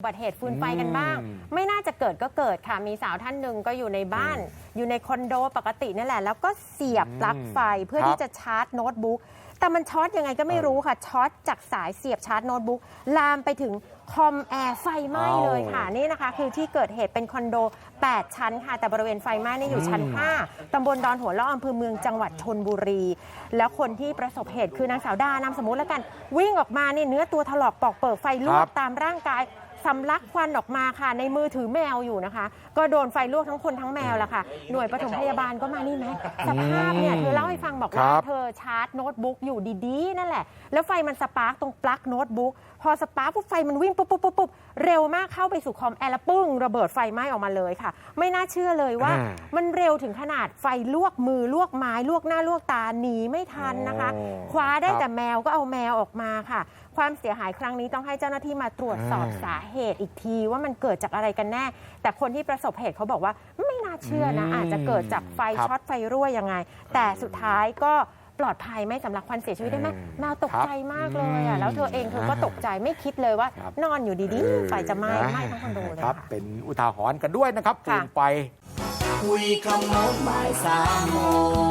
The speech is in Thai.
อุบัติเหตุฟืนไฟกันบ้างอืมไม่น่าจะเกิดก็เกิดค่ะ มีสาวท่านหนึ่งก็อยู่ในบ้าน อยู่ในคอนโดปกตินี่แหละ แล้วก็เสียบปลั๊กไฟเพื่อครับที่จะชาร์จโน้ตบุ๊กแต่มันช็อตยังไงก็ไม่รู้ค่ะช็อตจากสายเสียบชาร์จโน้ตบุ๊กลามไปถึงคอมแอร์ไฟไหม้เลยค่ะนี่นะคะ คือที่เกิดเหตุเป็นคอนโด 8 ชั้นค่ะ แต่บริเวณไฟไหม้นี่อยู่ชั้น 5ตำบลดอนหัวล่ออำเภอเมืองจังหวัดชนบุรี แล้วคนที่ประสบเหตุคือนางสาวดานามสมมุติแล้วกัน วิ่งออกมานี่เนื้อตัวถลอกปอกเปิดไฟลวครักบตามร่างกาย สำลักควันออกมาค่ะ ในมือถือแมวอยู่นะคะ ก็โดนไฟลวกทั้งคนทั้งแมวแหละค่ะ หน่วยปฐมพยาบาลก็มานี่ไหมสภาพเนี่ยเธอเล่าให้ฟังบอกว่าครับ เธอชาร์จโน้ตบุ๊กอยู่ดีๆ นั่นแหละ แล้วไฟมันสปาร์กตรงปลั๊กโน้ตบุ๊กพอสปาร์กปุ๊บไฟมันวิ่งปุ๊บปุ๊บปุ๊บปุ๊บเร็วมากเข้าไปสู่คอมแอร์แล้วปึ้งระเบิดไฟไหม้ออกมาเลยค่ะ ไม่น่าเชื่อเลยว่า อ่า มันเร็วถึงขนาดไฟลวกมือลวกไม้ลวกหน้าลวกตาหนีไม่ทันนะคะโอ้คว้าได้ครับ แต่แมวก็เอาแมวออกมาค่ะ ความเสียหายครั้งนี้ต้องให้เจ้าหน้าที่มาตรวจสอบอ่าสาเหตุอีกทีว่ามันเกิดจากอะไรกันแน่ แต่คนที่ประสบเหตุเขาบอกว่าไม่น่าเชื่อนะอืมอาจจะเกิดจากไฟครับช็อตไฟรั่วยังไง แต่สุดท้ายก็ปลอดภัยไม่สำลักควันเสียชีวิตได้ไหมอืมแมวตกใจมากเลยอะครับแล้วเธอเองเธอก็ตกใจไม่คิดเลยว่าครับนอนอยู่ดีเออๆไฟจะไหม้ไหม้ทั้งคอนโดเลยครับค่ะเป็นอุทาหรณ์กันด้วยนะครับค่ะฟืนไฟคุยคำโน้นบ่ายสามโมง